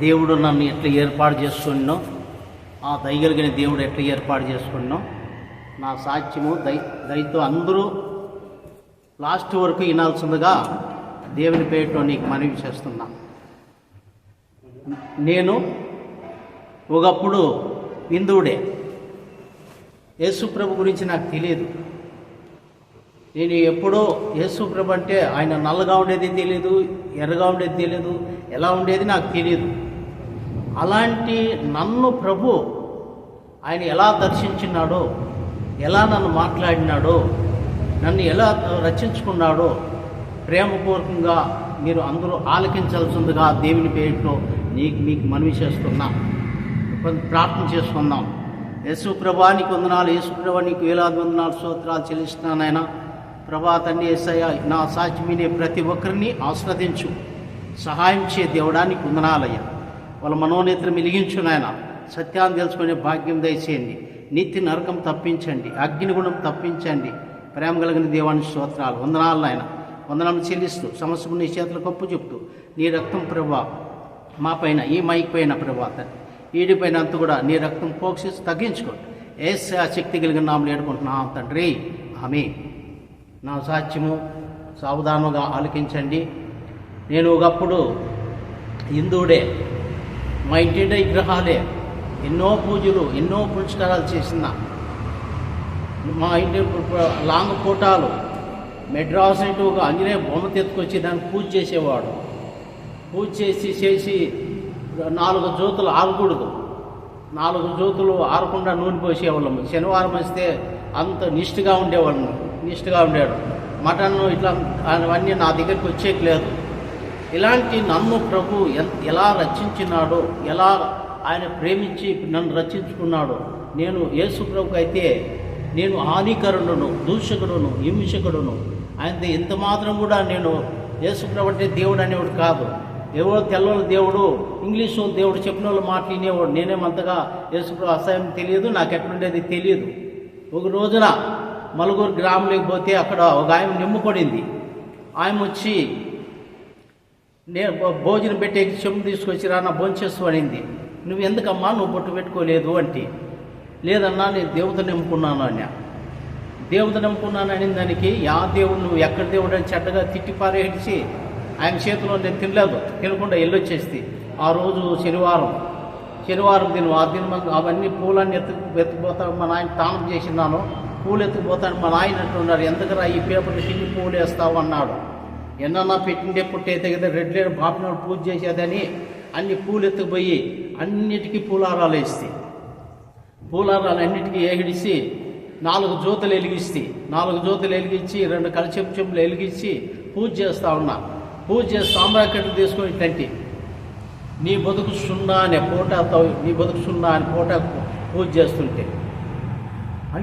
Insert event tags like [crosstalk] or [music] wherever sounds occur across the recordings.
దేవుడు నన్ను ఎట్లా ఏర్పాటు చేసుకున్నో ఆ దయగలిగిన దేవుడు ఎట్లా ఏర్పాటు చేసుకున్నో నా సాక్ష్యము దయ దయతో అందరూ లాస్ట్ వరకు వినాల్సిందిగా దేవుని పేరుతో నీకు మనవి చేస్తున్నా. నేను ఒకప్పుడు హిందువుడే. యేసుప్రభు గురించి నాకు తెలియదు నేను ఎప్పుడో యేసుప్రభు అంటే ఆయన నల్లగా ఉండేది తెలియదు ఎర్రగా ఉండేది తెలియదు ఎలా ఉండేది నాకు తెలియదు అలాంటి నన్ను ప్రభు ఆయన ఎలా దర్శించినాడో ఎలా నన్ను మాట్లాడినాడో నన్ను ఎలా రచించుకున్నాడో ప్రేమపూర్వకంగా మీరు అందరూ ఆలకించాల్సిందిగా దేవుని పేరుతో నీకు మీకు మనవి చేస్తున్నా. కొంత ప్రార్థన చేసుకుందాం. యేసు ప్రభా నీకు వందనాలు. యేసు ప్రభా నీకు వేలాది వందనాలు స్తోత్రాలు చెల్లిస్తున్నానైనా ప్రభా తండ్రి ఏసయ్య నా సాక్షి మీనే ప్రతి ఒక్కరిని ఆస్వాదించు. సహాయం చే దేవుడానికి వందనాలయ్యా వాళ్ళ మనోనేత్రం వెలిగించు నాయన. సత్యాన్ని తెలుసుకునే భాగ్యం దయచేయండి. నిత్య నరకం తప్పించండి. అగ్నిగుణం తప్పించండి. ప్రేమ కలిగిన దేవాన్ని స్తోత్రాలు. వందనాలు నాయన. వందనాలు చెల్లిస్తూ సమస్యకు నీ చేతులకు కప్పు చెప్తూ నీ రక్తం ప్రభా మా పైన ఈ మైక్ పైన ప్రభా ఈడిపైన అంత కూడా నీ రక్తం పోక్షించి తగ్గించుకోండి. ఏస్ ఆ శక్తి కలిగిన నామలు ఏడుకుంటున్నాం తండ్రి. ఆమె నా సాక్ష్యము సావధానంగా ఆలకించండి. నేను ఒకప్పుడు హిందువుడే. మా ఇంటి విగ్రహాలే ఎన్నో పూజలు ఎన్నో పురస్కారాలు చేసిన మా ఇంటి లాంగ్ ఫోటాలు మెడ్రాస్ అంటే ఒక ఆంజనేయ బొమ్మ తెచ్చుకొచ్చి దాన్ని పూజ చేసేవాడు. పూజ చేసి చేసి నాలుగు జ్యోతులు ఆరకూడదు నాలుగు జ్యోతులు ఆరకుండా నూనె పోసేవాళ్ళము శనివారం వస్తే అంత నిష్ఠగా ఉండేవాళ్ళము నిష్ఠగా ఉండేవాడు. మటన్ ఇట్లా అవన్నీ నా దగ్గరికి వచ్చేకి లేదు. ఇలాంటి నన్ను ప్రభు ఎలా రచించినాడో ఎలా ఆయన ప్రేమించి నన్ను రచించుకున్నాడో నేను యేసు ప్రభుకి అయితే నేను హానికరుడును దూషకుడును హింసకుడును. ఆయన ఎంత మాత్రం కూడా నేను యేసు ప్రభు అంటే దేవుడు అనేవాడు కాదు. ఎవరో తెల్లని దేవుడు ఇంగ్లీషు దేవుడు చెప్పిన వాళ్ళు మాట్లాడినేవాడు నేనేమంతగా యేసుప్రభు అసహ్యం తెలియదు నాకు ఎక్కడుండేది తెలియదు. ఒక రోజున మలుగురు గ్రామంలోకి పోతే అక్కడ ఒక ఆయన నిమ్ముకొడింది ఆయన వచ్చి నేను భోజనం పెట్టే చెంబు తీసుకొచ్చి రా నా భోంచేస్తూ అనింది. నువ్వు ఎందుకమ్మా నువ్వు బొట్టు పెట్టుకోలేదు అంటే. లేదన్నా నేను దేవత నింపుకున్నాను అన్న. దేవత నింపుకున్నాను అని దానికి యా దేవుడు నువ్వు ఎక్కడ దేవుడు అని చెడ్డగా తిట్టి పారేసి ఆయన చేతిలో నేను తినలేదు. తినకుండా వెళ్ళొచ్చేసి ఆ రోజు శనివారం. శనివారం దినం ఆ దినం అవన్నీ పూలన్నీ ఎత్తు ఎత్తుకుపోతాను మా నాయన తానం చేసినాను పూలు ఎత్తుకుపోతాను మా నాయన అంటున్నాడు ఎందుకురా ఈ పేపర్లు తిని పూలు వేస్తావు? అన్నాడు. ఎన్నన్నా పెట్టిండే పుట్టయితే కదా రెడ్ లేని బాపినాడు పూజ చేసేదని అన్ని పూలు ఎత్తుకుపోయి అన్నిటికీ పూలారాలు వేస్తే. పూలారాలు అన్నిటికీ ఏగిడిసి నాలుగు జ్యోతులు వెలిగిస్తే. నాలుగు జ్యోతులు వెలిగించి రెండు కలిచెంపు వెలిగించి పూజ చేస్తా ఉన్నా. పూజ చేసి సాంబ్రాకెట్లు తీసుకొని తంటి. నీ బతుకు సున్నా అనే పూటతో నీ బతుకు సున్నా అని పూట పూజ చేస్తుంటే.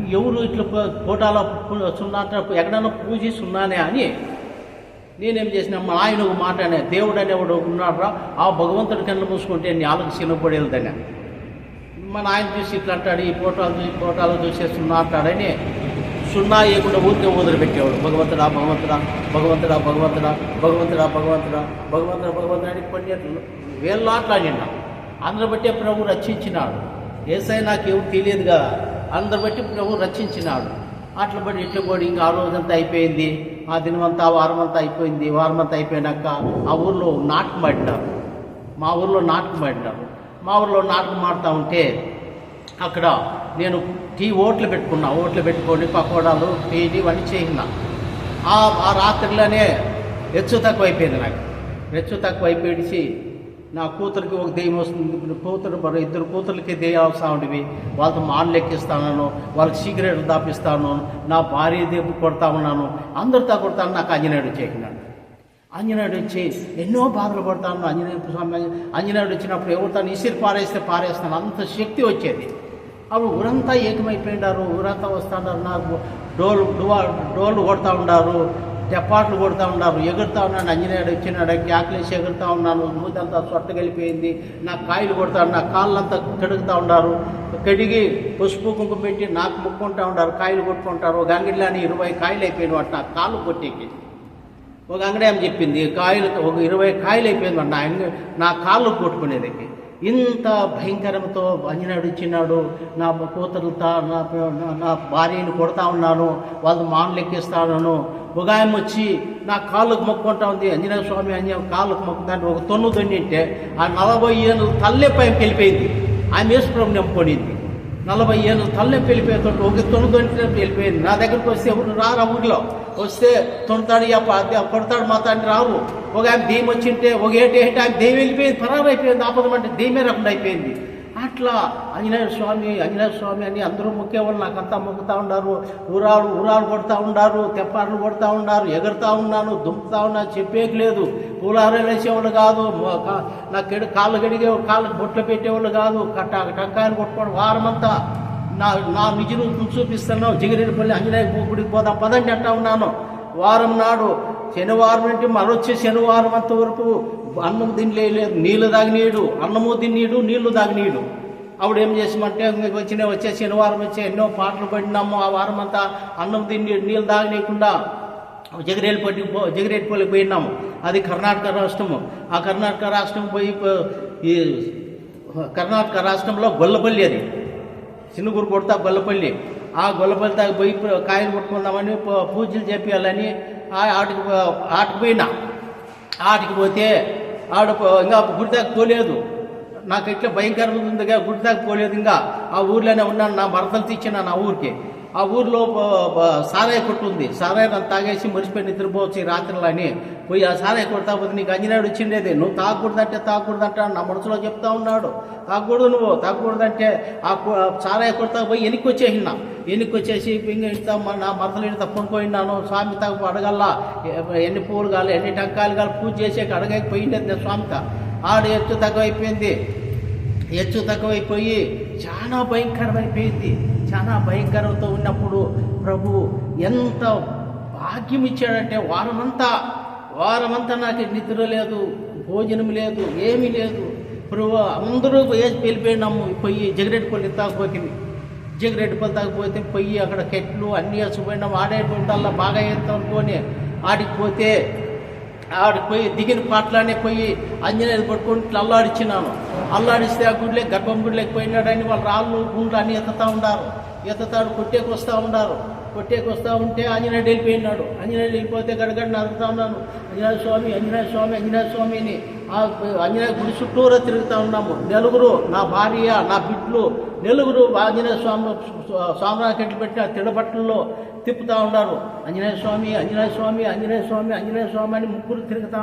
ఎవరు ఇట్లా పో- సున్నా ఎక్కడన్నా పూజ సున్నానే అని నేనేం చేసిన మా ఆయన ఒక మాట అనే దేవుడు అనేవాడు ఉన్నాడురా ఆ భగవంతుడి కన్నా మూసుకుంటే నీ ఆలకు చిన్నపడేదని మా నాయన చూసి ఇట్లా అంటాడు ఈ ఫోటోలు చూసి ఫోటోలు చూసే సున్నా అంటాడని సున్నా వేయకుండా ఊరికే వదిలిపెట్టేవాడు. భగవంతుడా భగవంతుడా భగవంతుడా భగవంతుడా భగవంతుడా భగవంతుడా భగవంతుడా భగవంతుడా అని పన్నెట్లు వేళ్ళాట్లా నిన్న అందరు బట్టే ప్రభు రక్షించినాడు. ఏసై నాకు ఎవరు తెలియదు కదా. అందరు బట్టి ప్రభు రక్షించినాడు. అట్లా పడి ఇట్లా పడి? ఇంకా ఆ రోజంతా అయిపోయింది. ఆ దినమంతా ఆ వారం అంతా అయిపోయింది. వారం అంతా అయిపోయినాక ఆ ఊర్లో నాటకం ఆడినారు. మా ఊర్లో నాటకం ఆడినారు. మా ఊర్లో నాటకం ఆడుతూ ఉంటే అక్కడ నేను టీ ఓట్లు పెట్టుకున్నా. ఓట్లు పెట్టుకొని పకోడాలు టీ ఇవన్నీ చేసిన. ఆ రాత్రిలోనే హెచ్చు తక్కువ అయిపోయింది నాకు. హెచ్చు తక్కువ అయిపోయించి నా కూతురికి ఒక దెయ్యం వస్తుంది. కూతురు మరో ఇద్దరు కూతురికి దెయ్యాలు వస్తూ ఉండేవి. వాళ్ళతో మాటలు ఎక్కిస్తాను వాళ్ళకి సీక్రెట్లు దాపిస్తాను నా భార్య దెబ్బ కొడతా ఉన్నాను. అందరితో కొడతాను నాకు ఆంజనేయుడు చేసినాడు ఆంజనేయుడు వచ్చి ఎన్నో బాధలు పడతాను ఆంజనేయ స్వామి ఆంజనేయుడు వచ్చినప్పుడు ఎవరితో ఇసిరి పారేస్తే పారేస్తాను అంత శక్తి వచ్చేది. అప్పుడు ఊరంతా ఏకమైపోయినారు ఊరంతా వస్తున్నారు నాకు డోలు డోలు కొడతా ఉన్నారు తెప్పాట్లు కొడతా ఉన్నారు ఎగురుతా ఉన్నాను అంజనేయుడు వచ్చినాడు క్యాకులేసి ఎగురుతా ఉన్నాను మూతంతా సొట్టగలిపోయింది నా కాయలు కొడతాడు నా కాళ్ళంతా కడుగుతా ఉన్నారు కడిగి పసుపు కుంకుమ పెట్టి నాకు ముక్కుంటూ ఉన్నారు కాయలు కొట్టుకుంటారు ఒక అంగడిలోని ఇరవై కాయలు అయిపోయిన వాటి నా కాళ్ళు కొట్టేకి. ఒక అంగడి ఆమె చెప్పింది కాయలు ఒక ఇరవై కాయలు అయిపోయింది నా నా కాళ్ళు కొట్టుకునేదానికి ఇంత భయంకరంతో అంజనాడు ఇచ్చినాడు నా కూతురుతో నా నా- భార్యను భార్యని కొడతా ఉన్నాను. వాళ్ళు మానలు ఎక్కిస్తా వచ్చి నా కాళ్ళకు మొక్కుంటా ఉంది. అంజనేయ స్వామి అంజ కాళ్ళకు మొక్కుతాను. ఒక తొన్ను దొన్నింటే ఆ నలభై ఏళ్ళు తల్లే పైకి వెళ్ళిపోయింది. ఆమె వేసుకోవడం నింపుకొనింది నలభై ఏళ్ళు తల్లే వెళ్ళిపోయేటట్టు ఒక తొను వెళ్ళిపోయింది నా దగ్గరికి వస్తే ఎవరు రారు ఆ ఊర్లో? వస్తే తొడతాడు కొడతాడు మా తండ్రి రారు ఒక ఆమె దెయ్యం వచ్చింటే ఒక ఏంటి ఏంటి ఆమె దెయ్యం వెళ్ళిపోయింది పరారు అయిపోయింది ఆపదం అంటే దెయ్యమే రాకుండా అయిపోయింది. అట్లా ఆంజనేయ స్వామి ఆంజనేయ స్వామి అని అందరూ మొక్కేవాళ్ళు. నాకంతా మొక్కుతూ ఉన్నారు ఊరాలు ఊరాలు కొడతా ఉన్నారు తెప్పార్లు కొడతా ఉన్నారు ఎగురుతా ఉన్నాను. దుంపుతా ఉన్నాను చెప్పేకి లేదు. పూలారం వేసేవాళ్ళు కాదు. నాకు నా కెడు కాళ్ళు కడిగే కాళ్ళకి బొట్లు పెట్టేవాళ్ళు కాదు. కట్ట టంకాయలు కొట్టుకోవడం వారమంతా నా నా నిజ రూపం చూపిస్తున్నావు. జిగిరిపల్లి ఆంజనేయ గుడికి పోదాం. పదండి అంటా ఉన్నాను. వారం నాడు శనివారం నుండి మరొచ్చే శనివారం అంత వరకు అన్నం తినలేదు నీళ్ళు తాగినీడు. అన్నము తిన్నీడు నీళ్ళు తాగినీడు. ఆవిడ ఏం చేసామంటే వచ్చిన వచ్చే శనివారం వచ్చే ఎన్నో పాటలు పడినాము. ఆ వారం అంతా అన్నం తిని నీళ్ళు తాగనీయకుండా జగిరేపల్లి పో జగిరేపల్లికి పోయినాము. అది కర్ణాటక రాష్ట్రము. ఆ కర్ణాటక రాష్ట్రం పోయి ఈ కర్ణాటక రాష్ట్రంలో గొల్లపల్లి అది. చిన్నగూరు కొడతా గొల్లపల్లి. ఆ గొల్లపల్లి దాకా పోయి కాయలు కొట్టుకుందామని పూజలు చేపియాలని ఆ- ఆటికి పో- పోయినా. ఆటికి పోతే ఆడ ఇంకా గుడి దాకా పోలేదు. నాకు ఎట్లా భయంకరంగా ఉందిగా గుడి దాకా పోలేదు ఇంకా. ఆ ఊర్లోనే ఉన్నాను నా భర్తలు తెచ్చిన నా ఊరికి. ఆ ఊర్లో సారాయి కొట్టు ఉంది. సారాయి నన్ను తాగేసి మర్చిపోయి నిద్రపోవచ్చు రాత్రిలో అని పోయి ఆ సారాయి కొడతా పోతే నీకు అంజనాడు వచ్చిండేది నువ్వు తాగకూడదంటే తాగకూడదంటే నా మనసులో చెప్తా ఉన్నాడు. తాగకూడదు నువ్వు తాగకూడదంటే ఆ ఆ సారాయి కొడతా పోయి వెనక్కి వచ్చేసినా వెనక్కి వచ్చేసి ఇంక ఇంత నా మరదలు ఇంత పోయినాను స్వామి తాగు అడగల్లా ఎన్ని పూలు కావాలి ఎన్ని టంకాయలు కావాలి పూజ చేసేకి అడగకపోయింది స్వామిత స్వామితో ఆడ ఎత్తు తక్కువైపోయింది. ఎత్తు తక్కువైపోయి చాలా భయంకరమైపోయింది. చాలా భయంకరంతో ఉన్నప్పుడు ప్రభు ఎంత భాగ్యం ఇచ్చాడంటే వారమంతా వారమంతా నాకు నిద్ర లేదు భోజనం లేదు ఏమీ లేదు. ప్రభు అందరూ వేసి వెళ్ళిపోయినాము పోయి జగరెట్టుకొని తాకపోతుంది జగరెడ్డిపల్లి తాకపోతే పోయి అక్కడ కెట్లు అన్నీ వేసిపోయినాము ఆడేటువంటి బాగా ఎత్తాం అనుకొని ఆడికి పోతే ఆడికి పోయి దిగిన పాటలానే పోయి అంజనేయులు పట్టుకొని ఇట్లా అల్లాడిచ్చినాను అల్లాడిస్తే ఆ గుడిలే గర్భం గుడిలోకి పోయినాడని వాళ్ళు రాళ్ళు గుండ్లు అన్నీ ఎత్తుతా ఉన్నారు ఎత్తతాడు కొట్టేకి వస్తూ ఉండారు. కొట్టేకి వస్తూ ఉంటే ఆంజనేయుడు వెళ్ళిపోయినాడు. ఆంజనేయుడు వెళ్ళిపోతే గడగడ నడుగుతా ఉన్నాను ఆంజనేయ స్వామి ఆంజనేయ స్వామి ఆంజనేయ స్వామి అని ఆ ఆంజనేయ గుడి చుట్టూరా తిరుగుతూ ఉన్నాము. నలుగురు నా భార్య నా బిడ్లు ఏలుగురు ఆంజనేయ స్వామి స్వామినాకెట్లు పెట్టిన తిడబట్టల్లో తిప్పుతూ ఉన్నారు. ఆంజనేయ స్వామి ఆంజనేయ స్వామి ఆంజనేయ స్వామి ఆంజనేయ స్వామి అని ముగ్గురు తిరుగుతా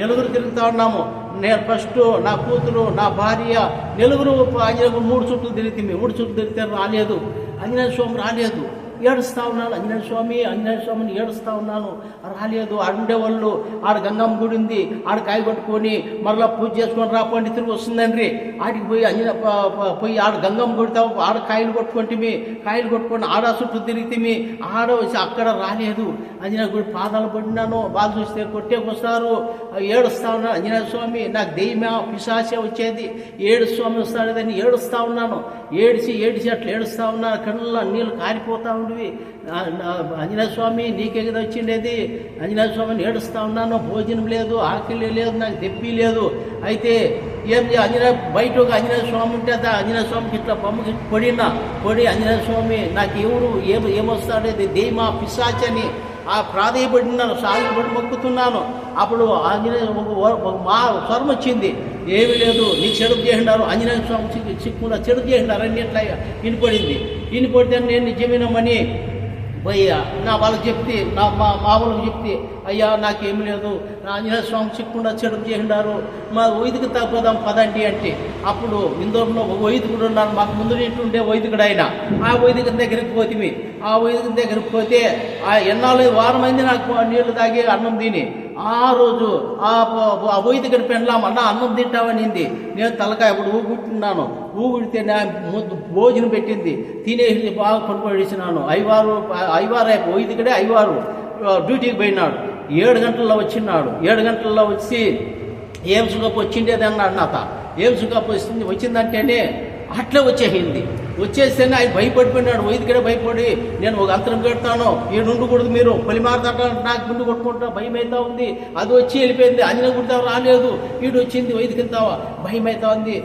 నలుగురు తిరుగుతూ ఉన్నాము. నేను ఫస్ట్ నా కూతురు నా భార్య నలుగురు ఆంజనేయ మూడు చుట్టూ తిరిగితే మూడు చుట్టూ తిరిగితే రాలేదు. ఆంజనేయ స్వామి రాలేదు. ఏడుస్తా ఉన్నాను ఆంజనేయ స్వామి ఆంజనేయ స్వామిని ఏడుస్తా ఉన్నాను రాలేదు ఆడుండేవాళ్ళు ఆడ గంగమ్మ గుడి ఉంది ఆడ కాయ కొట్టుకొని మరలా పూజ చేసుకొని రా పండి తిరిగి వస్తుందండి ఆడికి పోయి అంజన పోయి ఆడ గంగమ్మ గుడితో ఆడ కాయలు కొట్టుకుంటే కాయలు కొట్టుకొని ఆడ చుట్టూ తిరిగితే ఆడ వచ్చి అక్కడ రాలేదు అంజనేయ గుడి పాదాలు పడినాను బాగా చూస్తే కొట్టేకొస్తారు ఏడుస్తా ఉన్నాను అంజనేయ స్వామి నాకు దెయ్యమే పిశాసే వచ్చేది ఏడు స్వామి వస్తాడని ఏడుస్తా ఉన్నాను ఏడిచి ఏడిచి అట్లా ఏడుస్తా ఉన్నాను కళ్ళ నీళ్ళు కారిపోతా ఉన్నాను ఆ, ఆంజనేయ స్వామి నీకే కదా వచ్చిండేది. ఆంజనేయ స్వామిని ఏడుస్తా ఉన్నాను. భోజనం లేదు ఆకలి లేదు నాకు తెప్పి లేదు. అయితే ఏం ఆంజనేయ బయట ఒక ఆంజనేయ స్వామి ఉంటే ఆంజనేయ స్వామికి ఇట్లా బొమ్మకి పొడినా? పొడి ఆంజనేయ స్వామి నాకు ఎవరు ఏం ఏమొస్తాడేది దేమా పిశాచని. ఆ ప్రాధేయపడినాను సాగిపడి మొక్కుతున్నాను. అప్పుడు ఆంజనేయ ఒక ఒక మా స్వరం వచ్చింది. ఏమీ లేదు నీ చెడు చేసినారు ఆంజనేయ స్వామి చిక్కు చిక్కున చెడు చేసినారు అన్ని ఇట్లా వినిపడింది. వినిపడితే నేను నిజమేనమని పోయి నా వాళ్ళకి చెప్తే నా మా మా వాళ్ళకి చెప్తే అయ్యా నాకేం లేదు. నా ఆంజనేయ స్వామి చిక్కకుండా చెడు చేసినారు మా వైదికి తగ్గదాం పదండి అంటే. అప్పుడు ఇందులో ఒక వైదికుడు ఉన్నారు. మాకు ముందు నింటి వైదికుడు ఆయన ఆ వైదిక దగ్గరికి పోతే ఆ వైదిక దగ్గరికి పోతే ఆ ఎన్నాళ్ళు వారం నాకు నీళ్ళు తాగి అన్నం తిని. ఆ రోజు ఆ ప- దగ్గర పెండ్లాం అన్న అన్నం తింటావనింది. నేను తలకాయ ఇప్పుడు ఊగుంటున్నాను ఊగుడితే నా ముద్దు భోజనం పెట్టింది. తినేసి బాగా పడుకోడిచ్చినాను ఐవారు ఐవారు అయిపోయి దగ్గరే ఐవారు డ్యూటీకి పోయినాడు. ఏడు గంటల్లో వచ్చినాడు ఏడు గంటల్లో వచ్చి ఏం సుఖపు వచ్చిండేది అన్నాడు నాత. ఏం సుఖపు వచ్చింది వచ్చిందంటేనే అట్లే వచ్చేసింది. వచ్చేస్తేనే ఆయన భయపడిపోయినాడు. వైద్యుడే భయపడి నేను ఒక అంతరం కడతాను ఈ ఉండకూడదు మీరు పొలిమారదాట నాకు ముందు కొట్టుకుంటా భయం అవుతా ఉంది. అది వచ్చి వెళ్ళిపోయింది. అంజనే గుడిదాం రాలేదు. వీడు వచ్చింది వైదికంతావా భయం అవుతా ఉంది.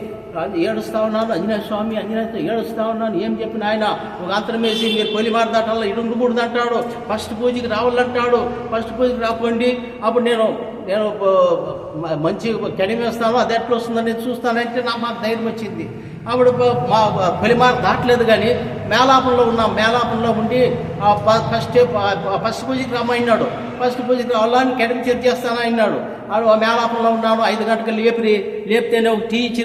ఏడుస్తా ఉన్నాను అంజనేయ స్వామి అంజనేయతో ఏడుస్తా ఉన్నాను ఏం చెప్పిన ఆయన? ఒక అంతరం వేసి మీరు పొలిమార్ దాటాలో ఇడు ఉండకూడదు అంటాడు ఫస్ట్ పూజకి రావాలంటాడు. ఫస్ట్ పూజకి రాకండి. అప్పుడు నేను నేను మంచి కడిమి వేస్తాను అది ఎట్లా వస్తుందని నేను చూస్తానంటే నా మాకు ధైర్యం వచ్చింది. అప్పుడు మా పొలిమార్ దాటలేదు కానీ మేలాపంలో ఉన్నాం. మేలాపంలో ఉండి ఫస్ట్ ఫస్ట్ పూజకి రమ్మన్నాడు. ఫస్ట్ పూజకి రావాలని కడిమి చెక్ ఆడు ఆ మేళాపంలో ఉన్నాను ఐదు గంటలకు లేపి లేపితేనే ఒక టీ ఇచ్చి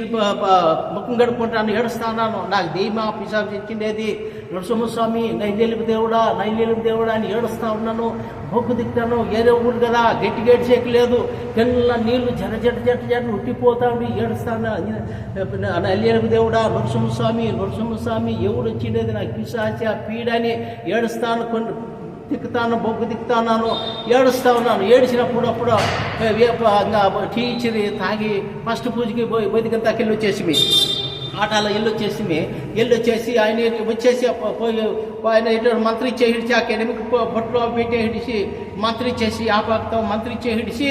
ముఖం గడుపుకుంటాను ఏడుస్తాను నాకు ధీమా పిశాబ్ ఇచ్చిండేది. నరసింహస్వామి నైవేలిపు దేవుడా నైవేలిపు దేవుడా అని ఏడుస్తా ఉన్నాను. బొగ్గు దిక్తాను ఏదో ఊరు కదా గట్టి గట్టి చెక్కు లేదు కళ్ళ నీళ్ళు జర జట జట జట ఉట్టిపోతా ఉండి ఏడుస్తాను. నల్లేలుపు దేవుడా నరసింహస్వామి నరసింహస్వామి ఎవరు వచ్చిండేది? నాకు పిశాచ పీడని ఏడుస్తాను. కొన్ని తిక్కుతాను బొగ్గు తిక్కుతాను ఏడుస్తా ఉన్నాను. ఏడిచినప్పుడు అప్పుడు వేప టీ ఇచ్చింది తాగి ఫస్ట్ పూజకి పోయి బయటికి తక్కిల్లు వచ్చేసి ఆటాలో ఇల్లు వచ్చేసి ఇల్లు వచ్చేసి ఆయన వచ్చేసి పోయి ఆయన ఇట్లా మంత్రి ఇచ్చే ఆ అకాడమిక్ బొట్లో పెట్టి హిడిచి మంత్రి చేసి ఆ పక్కతో మంత్రి ఇచ్చే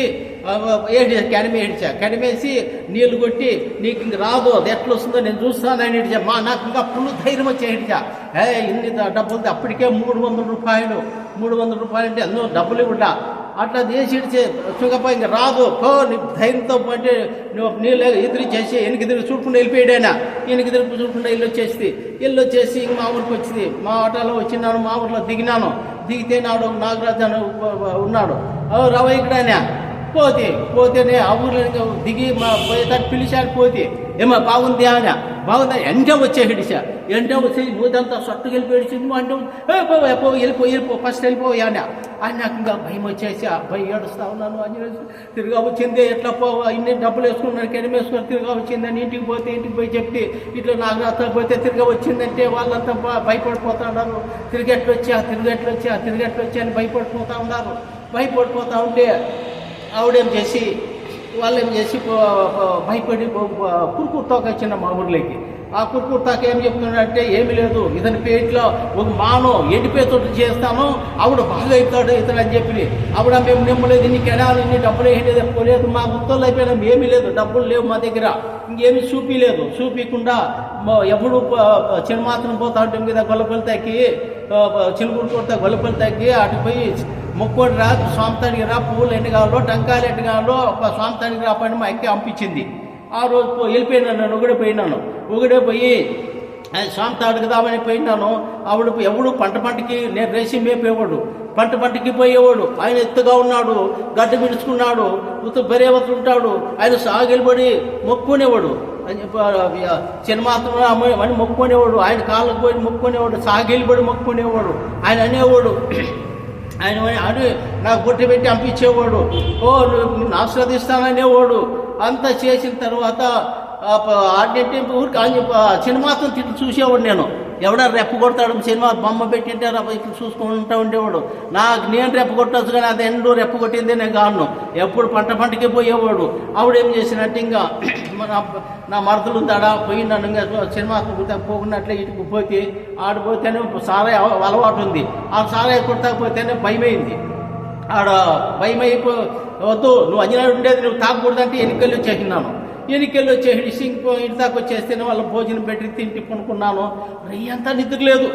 ఏడి అకాడమీ హిడిచా. అకాడమేసి నీళ్ళు కొట్టి నీకు ఇంక రాదు అది ఎట్లా వస్తుందో నేను చూస్తాను ఆయన హిడిచా. మా నాకు ఇంకా ఫుల్ ధైర్యం వచ్చి హిడిచా. ఏ ఇన్ని డబ్బులు అప్పటికే మూడు వందల రూపాయలు మూడు వందల రూపాయలు అంటే అందులో డబ్బులు ఇవ్వడా? అట్లా చేసి ఇడిచే చుగపై ఇంకా రాదు. పో నీ ధైర్యంతో పోతే నువ్వు నీళ్ళు ఎదురు చేసి వెనక ఎదురు చూడకుండా వెళ్ళిపోయాడైనా వెనక ఎదురు చూడకుండా ఇల్లు వచ్చేసి ఇల్లు వచ్చేసి ఇంక మా ఊరికి వచ్చింది. మా ఆటోలో వచ్చినాను మా ఊర్లో దిగినాను. దిగితే నాడు నాగరాజు అని ఉన్నాడు. "ఓ, ఇక్కడ పోతే పోతేనే ఆ ఊర్లో దిగి మా పోయేదాన్ని పిలిచాడు పోతే. ఏమో బాగుంది ఆయన బాగుంది? ఎండ వచ్చే హిడిచా ఎండ వచ్చి నూదంతా సొట్టుకు వెళ్ళిపోయి అంటే పో, వెళ్ళిపో వెళ్ళిపో ఫస్ట్ వెళ్ళిపో ఆయన ఆయన నాకు ఇంకా భయం వచ్చేసి ఆ ఏడుస్తా ఉన్నాను అని తిరిగా వచ్చింది ఎట్లా పో ఇన్ని డబ్బులు వేసుకున్నాను కెనం వేసుకుని తిరిగా వచ్చిందని ఇంటికి పోతే ఇంటికి పోయి చెప్తే ఇట్లా నాకు రాత్రి పోతే తిరిగా వచ్చిందంటే వాళ్ళంతా బా- భయపడిపోతా ఉన్నారు. తిరిగెట్లు వచ్చా తిరిగెట్లు వచ్చా తిరిగెట్లు అని భయపడిపోతా ఉన్నారు. భయపడిపోతా ఉంటే ఆవిడేం చేసి వాళ్ళేం చేసి భయపడి కురుకుర్తాకు వచ్చిన మా ఊర్లోకి. ఆ కురుకుర్తాకు ఏం చెప్తున్నాడంటే ఏమీ లేదు ఇతని పేట్లో ఒక మాను ఎండిపోయేతోటి చేస్తాను ఆవిడ బాగా అవుతాడు ఇతను అని చెప్పి. ఆవిడ మేము నిమ్మలేదు ఇన్ని కెడాలు ఇన్ని డబ్బులు వేయలేదు పోలేదు మా గుర్తులు అయిపోయినాం ఏమీ లేదు డబ్బులు లేవు మా దగ్గర. ఇంకేమి చూపిలేదు చూపించకుండా ఎప్పుడు చిన్నమాత్రం పోతా ఉంటే మీద గొల్లపల్లి తగ్గి చిలుగురు కొడతా గొల్లపల్లి తగ్గి అటుపోయి పోయి రా స్వామితానికి రా పువ్వులు ఎన్ని కావాలో టంకాయలు ఎన్ని కావాలో ఒక స్వామితానికి రా పని మా అక్క పంపించింది. ఆ రోజు వెళ్ళిపోయినాను నేను ఒకడే పోయినాను ఒకడే పోయి ఆయన స్వామితో అడుగుదామని పోయినాను ఆవిడ ఎవడు పంట పంటకి నేను రేసి మేపేవాడు. పంట పంటకి పోయేవాడు. ఆయన ఎత్తుగా ఉన్నాడు. గడ్డ విడుచుకున్నాడు ఉత్తు బరేవతలు ఉంటాడు. ఆయన సాగిలబడి మొక్కునేవాడు అని చెప్పి ఆ, చిన్నమాత్రం అని మొక్కుకునేవాడు. ఆయన కాళ్ళకు పోయి మొక్కునేవాడు సాగిలబడి మొక్కునేవాడు ఆయన అనేవాడు. ఆయన అని నాకు బొట్టి పెట్టి పంపించేవాడు ఓ నువ్వు నిన్ను ఆస్వాదిస్తాననేవాడు అంతా చేసిన తర్వాత ఆడినట్టే ఊరికి ఆయన చిన్నమాత్రం తిట్టి చూసేవాడు నేను. ఎవడా రెప్పగొడతాడు సినిమా బొమ్మ పెట్టింటే రప్ప చూసుకుంటూ ఉండేవాడు. నాకు నేను రెప్పగొట్టచ్చు కానీ అది ఎండు రెప్ప కొట్టింది నేను కాను ఎప్పుడు పంట పంటకి పోయేవాడు. ఆవిడేం చేసినట్టు ఇంకా [clears throat] నా మరదలు ఉందాడా పోయి నన్ను సినిమా పోకున్నట్లే ఇటుకు పోతే ఆడిపోతేనే సారా అలవాటు ఉంది. ఆ సారా కొట్టకపోతేనే భయమైంది. ఆడ భయమైపో వద్దు నువ్వు అంజనాడు ఉండేది నువ్వు తాకూడదంటే ఎన్నికలు చేసినాను ఎన్నికల్లో వచ్చేసి ఇంకో ఇంటి దాకా వచ్చేస్తేనే వాళ్ళ భోజనం పెట్టి తింటి కొనుక్కున్నాను రెయ్యంతా నిద్ర లేదు.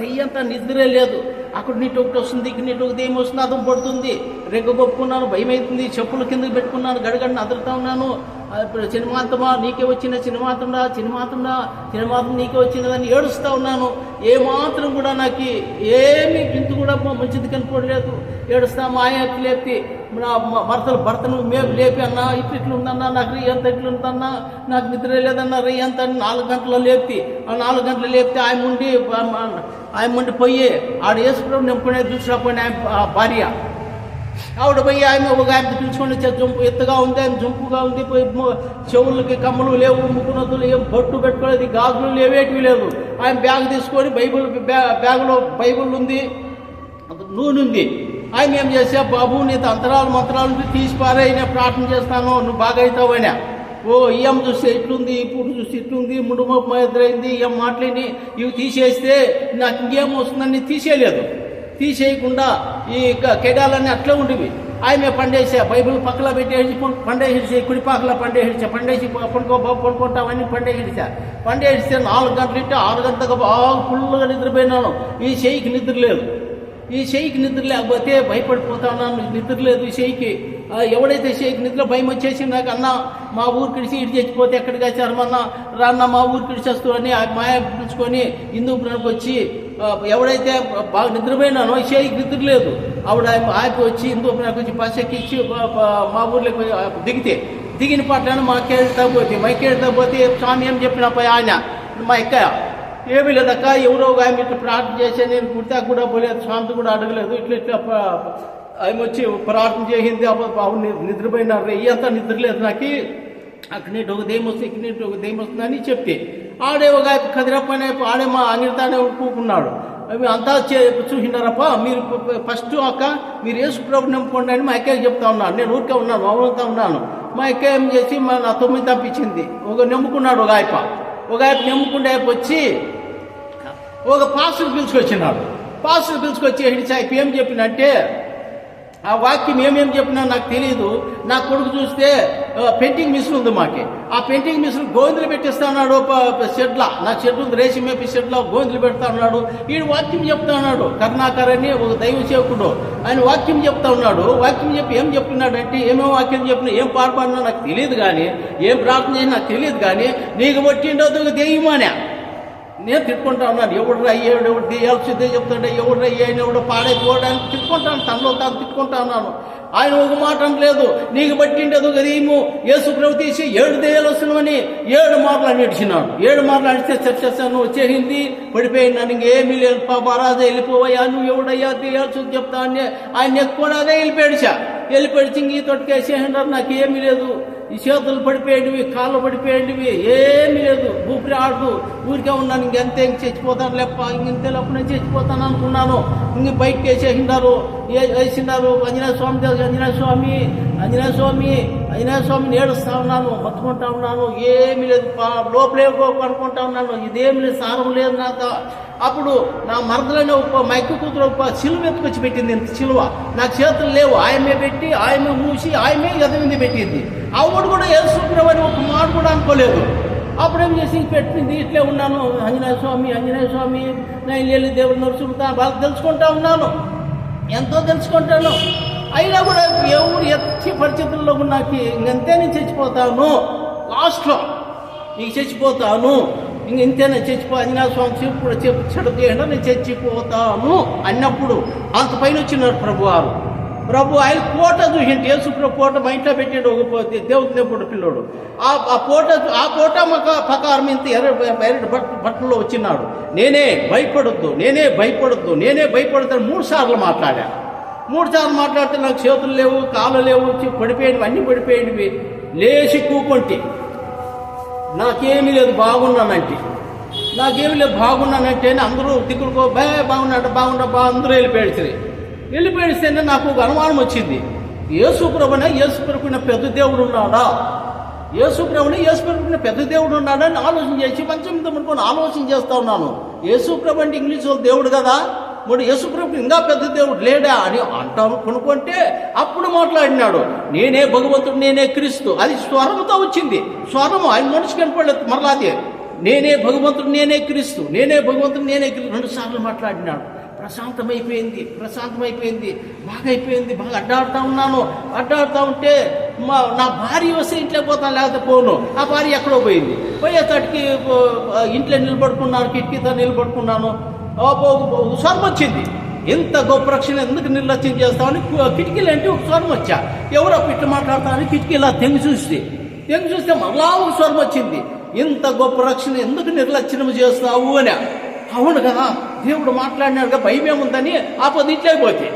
రెయ్యంతా నిద్రే లేదు. అక్కడ నీటి ఒకటి వస్తుంది ఇక్కడ నీటి ఒకటి ఏమొస్తుంది అదం పడుతుంది. రెగ్గ కొప్పుకున్నాను భయం అవుతుంది చెప్పులు కిందకి పెట్టుకున్నాను గడగడిని అదురుతా ఉన్నాను. ఇప్పుడు నీకే వచ్చిన సినిమాతండా సినిమాతండా సినిమాతం నీకే వచ్చినదని ఏడుస్తూ ఉన్నాను. ఏమాత్రం కూడా నాకు ఏమి గింతు కూడా మంచిది కనపడలేదు. ఏడుస్తా ఆయన లేపి నా భర్తలు భర్తను మేము లేపి అన్నా ఇట్లు ఇట్లు ఉందన్నా నాకు రీ ఎంత ఇట్లు ఉందన్నా నాకు నిద్ర లేదన్నా రీ ఎంత అని నాలుగు గంటలు లేపి ఆ నాలుగు గంటలు లేపితే ఆయన ఉండి ఆయన ఉండి పోయి ఆడ వేసుకుని నింపుకునే దృష్టిలో ఆయన ఆ భార్య. ఆవిడ పోయి ఆమె ఒక ఆయన పిలుచుకొని వచ్చే జంపు ఎత్తుగా ఉంది ఆయన జంపుగా ఉంది పోయి చెవులకి కమ్మలు లేవు ముక్కునొద్దులు ఏం బొట్టు పెట్టుకోలేదు గాజులు లేవేటివి లేదు ఆయన బ్యాగ్ తీసుకొని బైబుల్ బ్యాగులో బైబుల్ ఉంది నూనె ఉంది. ఆయన ఏం చేసా బాబు నీ అంతరాలు మంత్రాలు తీసి పారే నేను ప్రార్థన చేస్తాను నువ్వు బాగా అవుతావు ఓ ఈఎం చూస్తే ఇట్లుంది ఇప్పుడు చూస్తే ఇట్లుంది ముడుమ ఎదురైంది ఏం మాట్లాడి ఇవి తీసేస్తే నాకు ఇంకేం వస్తుందని తీసేయలేదు. తీసేయకుండా ఈ క- కెడాలన్నీ అట్లే ఉండేవి. ఆమె పండేసా బైబిల్ పక్కల పెట్టేసి పండేసి కుడి పక్కల పండేసి పండుకో బాబు పనుకుంటా అవన్నీ పండేసిసా పండేస్తే నాలుగు గంటలు ఇంటే ఆరు గంటలకు బాగా ఫుల్గా నిద్రపోయినాను. ఈ చెయ్యికి నిద్ర లేదు. ఈ చెయ్యికి నిద్ర లేకపోతే భయపడిపోతా నిద్ర లేదు ఈ చెయ్యికి ఎవడైతే షేయికి నిద్ర భయం వచ్చేసి నాకు అన్న మా ఊరికి ఇడిచి ఇటు చచ్చిపోతే ఎక్కడికి వచ్చారమన్న రాన్న మా ఊరికి ఇడిచేస్తూ అని మాయ పిలుచుకొని హిందూపురానికి వచ్చి ఎవడైతే బాగా నిద్రపోయినానో ఈ షేయికి నిద్ర లేదు. ఆవిడ ఆపి వచ్చి హిందూపురానికి వచ్చి పసకి ఎక్కించి మా ఊర్లోకి దిగితే. దిగిన పట్లను మా కేళ్తా పోతే మా కేళ్తా పోతే స్వామి ఏం చెప్పిన పోయి ఆయన మా ఎక్క ఏమీ లేదక్క ఎవరో ఒక ఆమె ఇట్లా ప్రార్థన చేసే నేను కుర్తా కూడా పోలేదు స్వామితో కూడా అడగలేదు ఇట్లా ఇట్లా ప- ఆమె వచ్చి ప్రార్థన చేసింది అప్పుడు బాబు నిద్రపోయినారు రెయ్యంతా నిద్రలేదు నాకు. అక్కడ నీటి ఒక దెయ్యం వస్తే ఇక్కడ నీటి ఒక దెయ్యం వస్తుందని చెప్తే ఆడే ఒక కదిరప్పనే ఆడే మా అనిర్దానే కూకున్నాడు అవి అంతా చూసినారప్ప మీరు ఫస్ట్ అక్క మీరు యేసు ప్రభు నమ్ముకోండి అని మా అక్కయ్య చెప్తా ఉన్నాను నేను ఊరికే ఉన్నాను మౌనంగా ఉన్నాను. మా అక్క ఏం చేసి మా నా తొమ్మిది తప్పించింది. ఒక నమ్ముకున్నాడు ఒక ఆయప ఒక ఆయప నమ్ముకుంటే వచ్చి ఒక పాస్టర్ పిలుచుకొచ్చినాడు. పాస్టర్ పిలుచుకొచ్చి హిడిచి ఆయన ఏం చెప్పినంటే ఆ వాక్యం ఏమేం చెప్పినా నాకు తెలియదు నా కొడుకు చూస్తే పెయింటింగ్ మిషన్ ఉంది మాకి. ఆ పెయింటింగ్ మిషన్ గోవిందులు పెట్టిస్తా షెడ్ల. నా షెడ్ ఉంది రేసి మేపి షెడ్లో గోవిందులు పెడతా ఉన్నాడు ఈయన వాక్యం చెప్తా ఉన్నాడు కరుణాకర్ అని ఒక దైవ సేవకుడు. ఆయన వాక్యం చెప్తా ఉన్నాడు. వాక్యం చెప్పి ఏం చెప్తున్నాడంటే ఏమేమి వాక్యం చెప్పినా ఏం పాడుపడినా నాకు తెలియదు కానీ ఏం ప్రార్థన చేసినా నాకు తెలియదు కానీ నీకు పట్టిండదు దెయ్యమానే? నేను తిట్టుకుంటా ఉన్నాను ఎవడు అయ్యాడు ఎవడు తీయాల్సిందే చెప్తాడు ఎవడు అయ్యాడు ఎవడు పాడైపోవడానికి తిట్టుకుంటాను తనలో తాను తిట్టుకుంటా ఉన్నాను ఆయన ఒక మాట లేదు నీకు పట్టిండదు గదీము యేసు ప్రభు తీసి ఏడు దెయ్యాలు వస్తున్నామని ఏడు మాటలు నడిచినాడు. ఏడు మాటలు అడిస్తే చర్చేస్తాను వచ్చేసింది పడిపోయింది ఇంక ఏమీ లేదు పరాదే వెళ్ళిపోవయ్యా నువ్వు ఎవడయ్యా తీయాల్సి చెప్తా అని ఆయన ఎక్కువ అదే వెళ్ళిపోయాడుచా వెళ్ళిపోయి చింగి తొట్టుకేసేసినారు నాకు ఏమీ లేదు. ఈ చేతులు పడిపోయేటివి కాళ్ళు పడిపోయేటివి ఏమీ లేదు. ఊపిరి ఆడు ఊరికే ఉన్నాను. ఇంకెంతే ఇంక చచ్చిపోతాను లేప్ప. ఇంకెంతే లేకుండా చచ్చిపోతాను అనుకున్నాను. ఇంక బయటకు వేసేసినారు. ఏ- వేసినారు. ఆంజనేయ స్వామి దగ్గర ఆంజనేయ స్వామి ఆంజనేయ స్వామి ఆంజనేయ స్వామిని ఏడుస్తా ఉన్నాను. మొత్తుకుంటా ఉన్నాను. ఏమీ లేదు. లోపలే అనుకుంటా ఉన్నాను. ఇదేమి లేదు. సారం లేదు నాకు. అప్పుడు నా మరదలని ఒక మైకు కూతురు ఒక సిలువ ఎత్తుకొచ్చి పెట్టింది. ఇంత సిలువ నా చేతులు లేవు. ఆయమే పెట్టి ఆయమే మూసి ఆయమే ఎదమింది పెట్టింది. ఆవిడ కూడా వేసుకున్నామని ఒక మాట కూడా అనుకోలేదు. అప్పుడు ఏం చేసి పెట్టింది ఇట్లే ఉన్నాను. ఆంజనేయ స్వామి ఆంజనేయ స్వామి నేను వెళ్ళి దేవుడు నడుచుకుంటా వాళ్ళు తెలుసుకుంటా ఉన్నాను. ఎంతో తెలుసుకుంటాను. అయినా కూడా ఎవరు ఎత్తి పరిస్థితుల్లో నాకు ఇంకంతే నేను చచ్చిపోతాను. లాస్ట్లో నీకు చచ్చిపోతాను. ఇంక ఇంతేనే చచ్చిపో అంజనా స్వామి చెప్పు చెప్పు చెడు నేను చచ్చిపోతాను అన్నప్పుడు అంత పైన వచ్చినారు ప్రభు వారు ప్రభు ఆయన కోట చూసింటి యేసు పూట కోట మా ఇంట్లో పెట్టాడు ఒక పో- దేవుడు పిల్లోడు. ఆ ఆ కోట ఆ కోట మక ప్రకారం ఇంత ఎర్ర ఎర్ర బట్ బట్టల్లో వచ్చినాడు. నేనే భయపడొద్దు నేనే భయపడొద్దు నేనే భయపడతాను మూడు సార్లు మాట్లాడా. మూడు సార్లు మాట్లాడితే నాకు చేతులు లేవు కాళ్ళు లేవు చి- పడిపోయినవి అన్నీ పడిపోయినవి. లేచి కూకుంటే నాకేమీ లేదు బాగున్నానంటే. నాకేమీ లేదు బాగున్నానంటే అని అందరూ దిగులుకో బే బాగున్నాడు బాగున్నా బా అందరూ వెళ్ళిపోయాడు వెళ్ళిపోయిస్తేనే నాకు ఒక అనుమానం వచ్చింది. యేసుప్రభున యేసుప్రభున పెద్ద దేవుడు ఉన్నాడా? ఏసుప్రభుని యేసుప్రభున పెద్ద దేవుడు ఉన్నాడా అని ఆలోచన చేసి మంచం తమ్ముడుకొని ఆలోచన చేస్తా ఉన్నాను. యేసుప్రభు అంటే ఇంగ్లీష్ వాళ్ళు దేవుడు కదా? మరి యేసుప్రభు ఇంకా పెద్ద దేవుడు లేడా అని అంటాను కొనుక్కుంటే అప్పుడు మాట్లాడినాడు నేనే భగవంతుడు నేనే క్రీస్తు. అది స్వరంతో వచ్చింది. స్వరము ఆయన మనిషి కనపడలేదు మరలా అదే. నేనే భగవంతుడు నేనే క్రీస్తు నేనే భగవంతుడు నేనే రెండు సార్లు మాట్లాడినాడు. ప్రశాంతమైపోయింది ప్రశాంతమైపోయింది బాగా అయిపోయింది బాగా అడ్డాడుతూ ఉన్నాను. అడ్డాడుతూ ఉంటే మా నా భార్య వస్తే ఇంట్లో పోతాను లేకపోతే పోను. ఆ భార్య ఎక్కడో పోయింది. పోయేసరికి ఇంట్లో నిలబడుకున్నాను కిటికీతో నిలబడుకున్నాను. ఒక- ఒక స్వర్గం వచ్చింది. ఇంత గొప్ప రక్షణ ఎందుకు నిర్లక్ష్యం చేస్తామని కిటికీలు అంటే ఒక స్వరం వచ్చా. ఎవరో ఇట్లా మాట్లాడతామని కిటికీ ఇలా తెంగి చూస్తే తెంగి చూస్తే మరలా ఒక స్వరం వచ్చింది. ఇంత గొప్ప రక్షణ ఎందుకు నిర్లక్ష్యం చేస్తావు అని. అవును కదా దేవుడు మాట్లాడినాడుగా భయమే ఉందని ఆ పొద్దు ఇంట్లోకి పోతే.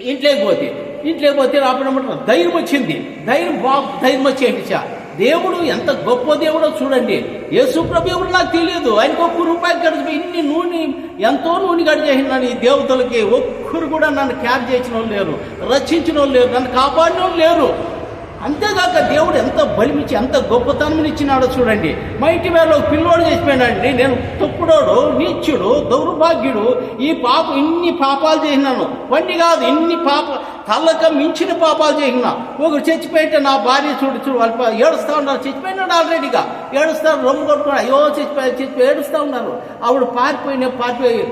ఇంట్లోకి పోతే. ఇంట్లోకి పోతే రాపడం ధైర్యం వచ్చింది. ధైర్యం బా ధైర్యం వచ్చేపించా దేవుడు ఎంత గొప్ప దేవుడో చూడండి. యేసుప్రభు ఎవరు నాకు తెలియదు. ఆయనకు ఒక్క రూపాయి గడిచి ఇన్ని నూనె ఎంతో నూనె గడిచేసినాను ఈ దేవతలకి ఒక్కరు కూడా నన్ను క్యాప్ చేసిన వాళ్ళు లేరు రక్షించిన వాళ్ళు లేరు నన్ను కాపాడిన వాళ్ళు లేరు. అంతేగాక దేవుడు ఎంత బలిమిచ్చి ఎంత గొప్పతనం ఇచ్చినాడో చూడండి. మా ఇంటి మీద ఒక పిల్లోడు చేసిపోయినాడండి నేను తుప్పుడోడు నీచుడు దౌర్భాగ్యుడు. ఈ పాప ఇన్ని పాపాలు చేసినాను. వండి కాదు ఇన్ని పాప తల్లక మించిన పాపాలు చేసినా. ఒకరు చచ్చిపోయింటే నా భార్య చూడు చూడు వాళ్ళు ఏడుస్తూ ఏడుస్తా ఉన్నారు. చచ్చిపోయినాడు ఆల్రెడీగా ఏడుస్తారు రొమ్ము కొట్టుకుని అయ్యో చచ్చిపోయి చచ్చిపోయి ఏడుస్తా ఉన్నారు. ఆవిడ పారిపోయిన పారిపోయి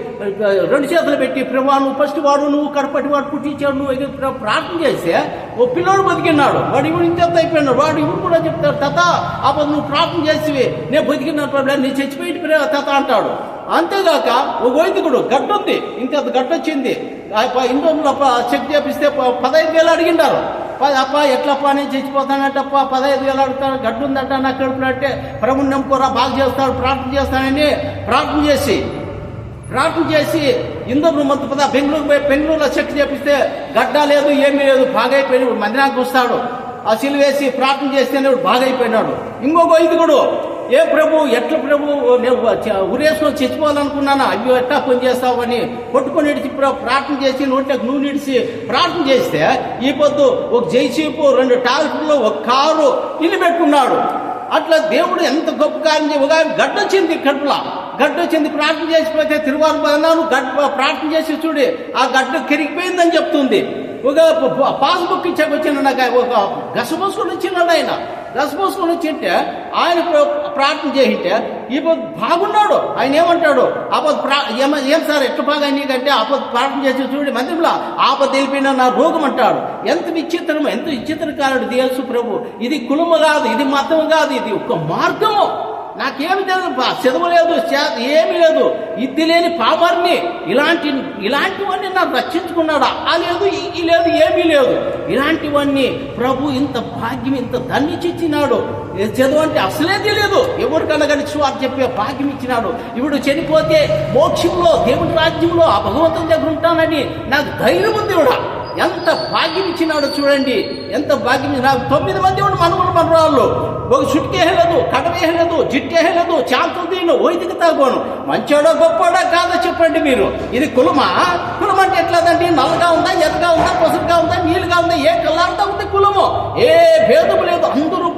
రెండు చేతులు పెట్టి ప్రభా నువ్వు ఫస్ట్ వాడు నువ్వు కడపటి వాడు పుట్టించాడు నువ్వు ప్రార్థన చేస్తే ఓ పిల్లోడు బతికినాడు వాడు ఇప్పుడు ఇంత అయిపోయినాడు. వాడు ఇప్పుడు కూడా చెప్తాడు తత అప్పుడు నువ్వు ప్రార్థన చేసివి. నేను బతికిన ప్రాబ్లం నేను చచ్చిపోయి ప్ర- తత అంటాడు. అంతేగాక ఒక వైదికుడు గడ్డ ఉంది ఇంకా గడ్డ వచ్చింది ఇంట్లో చెక్ చేపిస్తే ప- పదహైదు వేలు అడిగిండారు. అప్ప ఎట్లప్ప నేను చచ్చిపోతానంటప్ప పదహైదు వేలు అడుగుతాడు గడ్డు ఉందంట నాకు కడుపునట్టే ప్రభుని నమ్ముకోరా బాగా చేస్తాడు ప్రార్థన చేస్తానని ప్రార్థన చేసి ప్రార్థన చేసి ఇందరు మంత్రి పద బెంగళూరు పోయి బెంగళూరులో చెక్ చేపిస్తే గడ్డ లేదు ఏమీ లేదు బాగైపోయినాడు మందిరానికి వస్తాడు. ఆ సిలువేసి ప్రార్థన చేస్తేనే బాగైపోయినాడు. ఇంకొక వైదికుడు ఏ ప్రభు ఎట్ల ప్రభు? నేను ఉరేసుకొని చచ్చిపోవాలనుకున్నాను? అయ్యో ఎట్లా పని చేస్తావని కొట్టుకొని ఇడిచి ప్రార్థన చేసి నోట్లోకి నూనె ఇడిచి ప్రార్థన చేస్తే ఈ పొద్దు ఒక జైసీపు రెండు టాల్కులు ఒక కారు నిలబెట్టుకున్నాడు అట్లా దేవుడు ఎంత గొప్ప కార్యం ఒక గడ్డ వచ్చింది కడుపులో. గడ్డ వచ్చింది ప్రార్థన చేసిపోతే తిరువారు బదనాను గడ్డ ప్రార్థన చేసి చూడి ఆ గడ్డ కెరిగిపోయిందని చెప్తుంది. ఒక పాస్బుక్ ఇచ్చాక వచ్చిన ఒక గసపోసుకొని వచ్చినాడు ఆయన. గసపోసుకొని వచ్చింటే ఆయన ప్రార్థన చేయింటే ఇప్పుడు బాగున్నాడు. ఆయన ఏమంటాడు? ఆపద ప్రా ఏం సార్ ఎట్లా బాగా నీకంటే ఆపద ప్రార్థన చేసి చూడండి మంత్రిలో ఆపద తెలిపిన నా రోగం అంటాడు. ఎంత విచిత్రము ఎంత విచిత్రకారుడు కానుడు ప్రభు ఇది కులము కాదు ఇది మతము కాదు ఇది ఒక మార్గము. నాకేమి తెలియదు బా, చదువు లేదు ఏమి ఏమీ లేదు. ఇది లేని పాపర్ని ఇలాంటి ఇలాంటివన్నీ నాకు రక్షించుకున్నాడా? ఆ లేదు ఈ- లేదు ఏమీ లేదు. ఇలాంటివన్నీ ప్రభు ఇంత భాగ్యం ఇంత ధన్యచిచ్చినాడు. ఏ చదువు అంటే అసలే తెలియదు ఎవరికన్నా కానీ స్వార్థ చెప్పే భాగ్యం ఇచ్చినాడు. ఇప్పుడు చనిపోతే మోక్షంలో దేవుడి రాజ్యంలో ఆ భగవంతుని దగ్గర ఉంటానని నాకు ధైర్యం ఉంది ఎంత భాగ్యం ఇచ్చినాడో చూడండి. ఎంత భాగ్యం నాకు తొమ్మిది మంది ఉండి మనవలు మనరాళ్ళు ఒక చుట్టుకేహలేదు కడవేయలేదు జిట్టేయలేదు చాంతం దీను వైదిక తాగోను. మంచోడో గొప్పోడో కాదో చెప్పండి మీరు. ఇది కులమా? కులం అంటే ఎట్లాదండి? నల్లగా ఉందా ఎర్రగా ఉందా పొసరుగా ఉందా నీళ్ళుగా ఉందా? ఏ కళ్ళంతా ఉంది కులము? ఏ భేదము లేదు.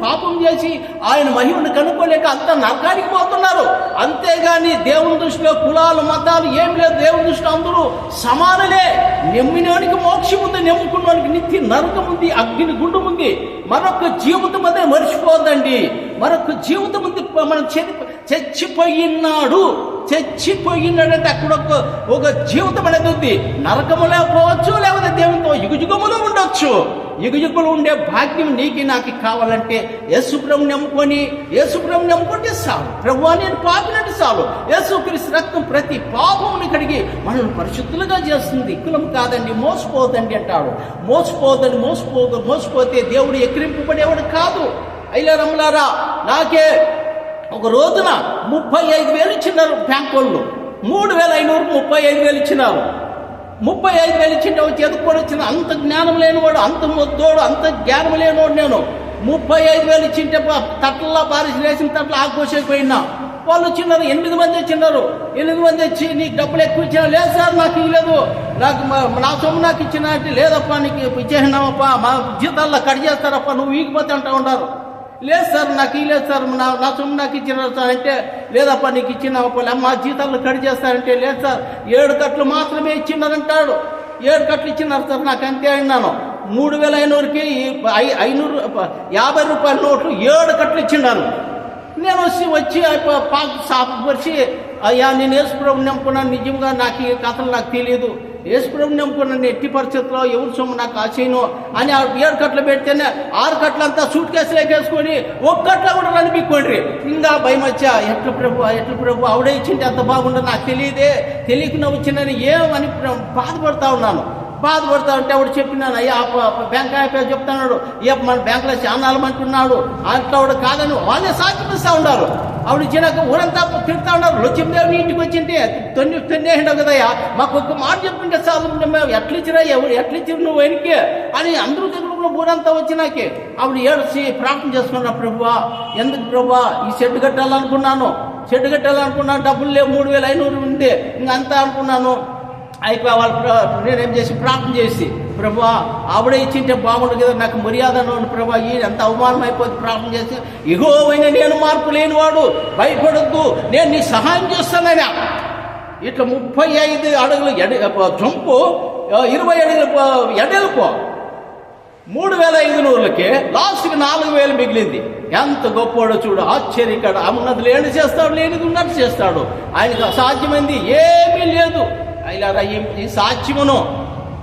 పాపం చేసి ఆయన మహిమను కనుక్కోలేక అంత నరకానికి పోతున్నారు. అంతేగాని దేవుని దృష్టిలో కులాలు మతాలు ఏం లేదు దేవుని దృష్టిలో అందరూ సమానలే. నెమ్మినోనికి మోక్షం ఉంది నెమ్ముకున్నోనికి నిత్య నరకం ఉంది అగ్ని గుండు ఉంది. మరొక జీవితం అదే మర్చిపోదండి. మరొక జీవితం ఉంది. మనం చచ్చిపోయినాడు చచ్చిపోయినాడంటే అక్కడ ఒక ఒక జీవితం అనేది ఉంది. నరకము లేకపోవచ్చు లేకపోతే దేవునితో యుగయుగములో ఉండొచ్చు. యుగయుగులు ఉండే భాగ్యం నీకు నాకు కావాలంటే యేసుప్రభు నమ్ముకొని యేసుప్రభు నమ్ముకుంటే చాలు. ప్రభు నేను పాపినట్టు చాలు. యేసుక్రీస్తు రక్తం ప్రతి పాపముని కడిగి మనల్ని పరిశుద్ధులుగా చేస్తుంది. కులం కాదండి మోసపోదండి అంటాడు. మోసపోదని మోసపోదు మోసపోతే దేవుడు ఎక్కిరింపబడేవాడు కాదు. అయిలా రమ్మలారా నాకే ఒక రోజున ముప్పై ఐదు వేలు ఇచ్చినారు బ్యాంక్ వాళ్ళు. మూడు వేల ఐనూరు ముప్పై ఐదు వేలు ఇచ్చినారు. ముప్పై ఐదు వేలు ఇచ్చింటే వచ్చి ఎదుర్కొని వచ్చిన అంత జ్ఞానం లేనివాడు అంత ముద్దోడు అంత జ్ఞానం లేనివాడు నేను. ముప్పై ఐదు వేలు ఇచ్చింటే ప- తట్లలో పారిసి లేచిన తట్ల ఆకోసేపోయినా వాళ్ళు వచ్చినారు ఎనిమిది మంది వచ్చినారు ఎనిమిది మంది వచ్చి నీకు డబ్బులు ఎక్కువ ఇచ్చినా? లేదు సార్ నాకు ఇవ్వలేదు నాకు నా సొమ్ము నాకు ఇచ్చిన అంటే లేదప్పా నీకు ఇచ్చేసినామప్పా మా జీతాల్లో కట్ చేస్తారప్ప నువ్వు వీగిపోతే అంటా ఉన్నారు. లేదు సార్ నాకు ఇలేదు సార్. నా నా సొమ్ము నాకు ఇచ్చినారు సార్ అంటే లేదప్పా నీకు ఇచ్చిన మా జీతాలు కట్ చేస్తారంటే లేదు సార్. ఏడు కట్లు మాత్రమే ఇచ్చినారంటాడు. ఏడు కట్లు ఇచ్చినారు సార్ నాకు అంతే అన్నాను. మూడు వేల ఐనూరుకి ఈ ఐనూరు యాభై రూపాయల నోట్లు ఏడు కట్లు ఇచ్చిన్నాను నేను వచ్చి వచ్చి పాక్ సాపరిచి అయ్యా నేను యేసుప్రభు నమ్ముకున్నాను. నిజంగా నాకు ఈ కథలు నాకు తెలియదు యేసుప్రభు నమ్ముకున్నాను ఎట్టి పరిస్థితుల్లో ఎవరి సొమ్ము నాకు ఆశయను అని ఆ ఏడు కట్లు పెడితేనే ఆరు కట్లంతా సూట్ కేసులోకి వేసుకొని ఒక్క కూడా నడిపిక్కోండి ఇంకా భయం వచ్చా ఎట్లు ప్రభు ఎట్లు ప్రభు ఆవిడ ఇచ్చింటే ఎంత బాగుండదు నాకు తెలియదే తెలియకుండా వచ్చిందని ఏమని బాధపడతా ఉన్నాను. బాధపడతా ఉంటే ఆవిడ చెప్పినాను అయ్యా ఆ ప- బ్యాంక్ అయిపోయి చెప్తున్నాడు. ఏ మన బ్యాంకులో చానాలు అంటున్నాడు అట్లా ఆవిడ కాదని వాళ్ళే సాక్షిపిస్తా ఉన్నారు. ఆవిడ ఇచ్చినాక ఊరంతా తిడతా ఉన్నారు. లక్ష్మీదేవి ఇంటికి వచ్చింటే తొన్ని తొన్నేసిండవు కదయ్యా మాకు ఒక్క మాట చెప్పుంటే చాలు. మేము ఎట్లా ఎవరు ఎట్లా ఇచ్చిరు నువ్వు వెనక్కి అని అందరూ తెలుగులో ఊరంతా వచ్చినాకే ఆవిడ ఏడ్చి ప్రార్థన చేసుకున్నా ప్రభువా ఎందుకు ప్రభువా? ఈ షెడ్ కట్టాలనుకున్నాను. షెడ్ కట్టాలనుకున్నాను. డబ్బులు లేవు. మూడు వేల ఐనూరు ఉంది. ఇంకంతా అనుకున్నాను. అయిపోయి వాళ్ళు నేనేం చేసి ప్రార్థన చేసి ప్రభా ఆవిడ ఇచ్చింటే బాగుండు కదా నాకు మర్యాద ఉండు ప్రభా ఈ ఎంత అవమానం అయిపోతే ప్రార్థన చేసి ఇగోవైన నేను మార్పు లేనివాడు భయపడొద్దు నేను నీ సహాయం చేస్తానైనా. ఇట్లా ముప్పై ఐదు అడుగులు ఎడ చొంపు ఇరవై అడుగులు ఎడలుపో. మూడు వేల ఐదు నూరులకి లాస్ట్కి నాలుగు వేలు మిగిలింది. ఎంత గొప్పోడో చూడు ఆశ్చర్యకడ ఉన్నది లేని చేస్తాడు లేనిది ఉన్నట్టు చేస్తాడు. ఆయనకు అసాధ్యమైంది ఏమీ లేదు. అయిలారా ఈ ఈ సాధ్యమును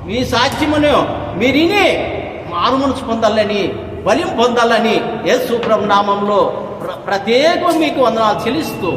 మీ సాధ్యమును మీరు ఇని మారు మనసు పొందాలని బలిం పొందాలని యేసు ప్రభు నామంలో ప్ర ప్రత్యేకం మీకు వందనాలు చెల్లిస్తూ